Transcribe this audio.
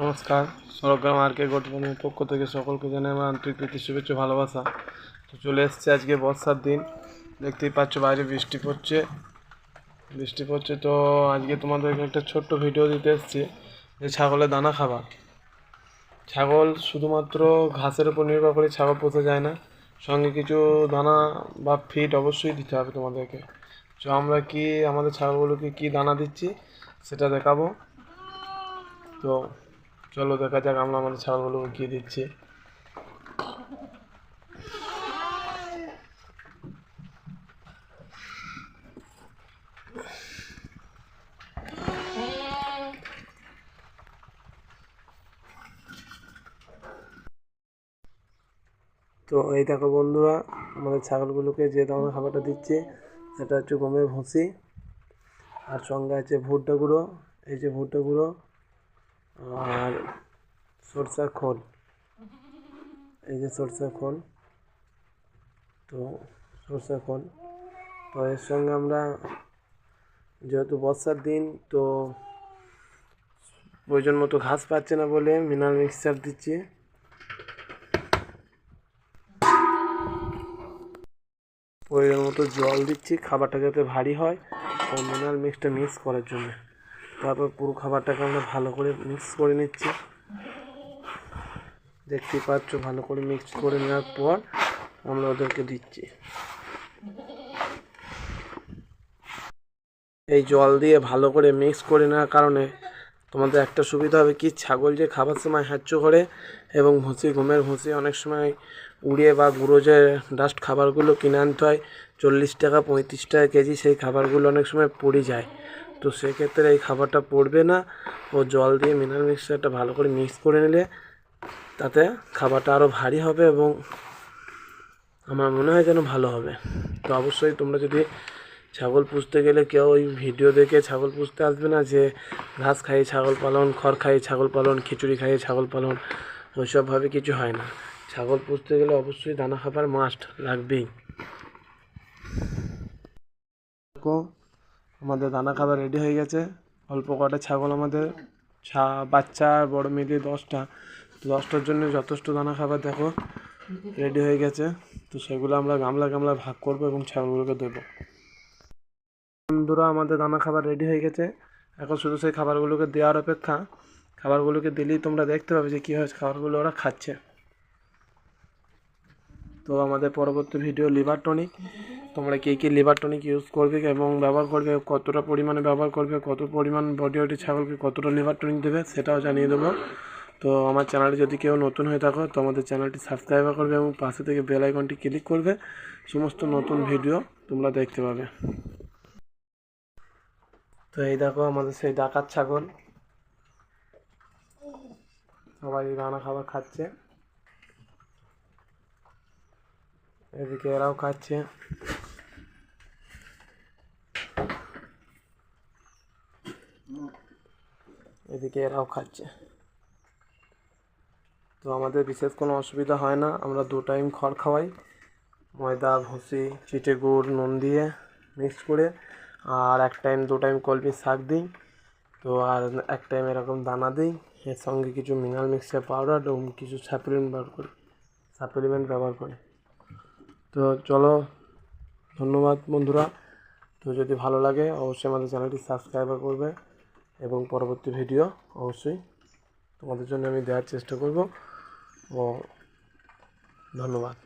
নমস্কার সরগ্রাম আর কে গঠবনের পক্ষ থেকে সকলকে জানাই আমার আন্তরিক প্রীতি, শুভেচ্ছা, ভালোবাসা। তো চলে এসছে আজকে বর্ষার দিন। দেখতেই পাচ্ছ বাইরে বৃষ্টি পড়ছে। বৃষ্টি পড়ছে তো আজকে তোমাদেরকে একটা ছোট্ট ভিডিও দিতে এসেছি, যে ছাগলের দানা খাবার। ছাগল শুধুমাত্র ঘাসের উপর নির্ভর করে ছাগল পোষা যায় না, সঙ্গে কিছু দানা বা ফিড অবশ্যই দিতে হবে তোমাদেরকে। তো আমরা কি, আমাদের ছাগলগুলোকে কি দানা দিচ্ছি, সেটা দেখাবো। তো চলো দেখা যাক, আমরা আমাদের ছাগলগুলোকে কি দিচ্ছি। তো এই দেখো বন্ধুরা, আমাদের ছাগলগুলোকে যে ধরনের খাবারটা দিচ্ছে সেটা হচ্ছে গমের ভুসি, আর সঙ্গে আছে ভুট্টা গুঁড়ো। এই যে ভুট্টা গুঁড়ো, আর সরষার খোল। এই যে সরষার খোল। তো সরষার খোল। তো এর সঙ্গে আমরা যেহেতু বর্ষার দিন, তো প্রয়োজন মতো ঘাস পাচ্ছে না বলে মিনারেল মিক্সচার দিচ্ছি। প্রয়োজন মতো জল দিচ্ছি, খাবারটা যাতে ভারী হয় ও মিনারেল মিক্সটা মিক্স করার জন্য। তারপর পুরো খাবারটাকে আমরা ভালো করে মিক্স করে নিচ্ছি। দেখতেই পাচ্ছ, ভালো করে মিক্স করে নেওয়ার পর আমরা ওদেরকে দিচ্ছি। এই জল দিয়ে ভালো করে মিক্স করে নেওয়ার কারণে তোমাদের একটা সুবিধা হবে কি, ছাগল যে খাবার সময় হ্যাচ্ছ করে এবং ভুসি, ঘুমের ভুসি অনেক সময় উড়িয়ে বা গুঁড়ো যে ডাস্ট খাবারগুলো কিনে আনতে হয়, চল্লিশ টাকা, পঁয়ত্রিশ টাকা কেজি, সেই খাবারগুলো অনেক সময় পড়ে যায়। তো সেক্ষেত্রে এই খাবারটা পড়বে না। ও জল দিয়ে মিনারেল মিক্সচারটা ভালো করে মিক্স করে নিলে তাতে খাবারটা আরও ভারী হবে এবং আমার মনে হয় যেন ভালো হবে। তো অবশ্যই তোমরা যদি ছাগল পুষতে গেলে কেউ ওই ভিডিও দেখে ছাগল পুষতে আসবে না যে ঘাস খাইয়ে ছাগল পালন, খড় খাইয়ে ছাগল পালন, খিচুড়ি খাইয়ে ছাগল পালন, ওইসবভাবে কিছু হয় না। ছাগল পুষতে গেলে অবশ্যই দানা খাবার মাস্ট লাগবেই। আমাদের দানা খাবার রেডি হয়ে গেছে। অল্প কটা ছাগল আমাদের, ছা, বাচ্চা বড় মেয়েদের দশটা। দশটার জন্য যথেষ্ট দানা খাবার দেখো রেডি হয়ে গেছে। তো সেগুলো আমরা গামলা গামলা ভাগ করব এবং ছাগলগুলোকে দেবো বন্ধুরা, আমাদের দানা খাবার রেডি হয়ে গেছে। এখন শুধু সেই খাবারগুলোকে দেওয়ার অপেক্ষা। খাবারগুলোকে দিলেই তোমরা দেখতে পাবে যে কীভাবে খাবারগুলো ওরা খাচ্ছে। তো আমাদের পরবর্তী ভিডিও লিভার টনিক তোমরা কে কী লিভার টনিক ইউজ করবে এবং ব্যবহার করবে, কতটা পরিমাণে ব্যবহার করবে, কত পরিমাণ বডি ওয়েটে ছাগলকে কতটা লিভার টনিক দেবে, সেটাও জানিয়ে দেবো। তো আমার চ্যানেলে যদি কেউ নতুন হয়ে থাকো, তো আমাদের চ্যানেলটি সাবস্ক্রাইব করবে এবং পাশে থেকে বেল আইকনটি ক্লিক করবে। সমস্ত নতুন ভিডিও তোমরা দেখতে পাবে। তো এই দেখো আমাদের সেই ডাকাত ছাগল। সবাই রান্না খাবার খাচ্ছে। এদিকে এরাও খাচ্ছে। এদিকে এরাও খাচ্ছে। তো আমাদের বিশেষ কোনো অসুবিধা হয় না। আমরা দু টাইম খড় খাওয়াই। ময়দা, ভুসি, চিটে গুড়, নুন দিয়ে মিক্স করে আর এক টাইম দু টাইম কলমি শাক দিই। তো আর এক টাইম এরকম দানা দিই। এর সঙ্গে কিছু মিনারেল মিক্সচার পাউডার এবং কিছু সাপ্লিমেন্ট ব্যবহার করি। সাপ্লিমেন্ট ব্যবহার করি। তো চলো, ধন্যবাদ বন্ধুরা। তো যদি ভালো লাগে, অবশ্যই আমাদের চ্যানেলটি সাবস্ক্রাইব করবে এবং পরবর্তী ভিডিও অবশ্যই তোমাদের জন্য আমি দেওয়ার চেষ্টা করব। ও ধন্যবাদ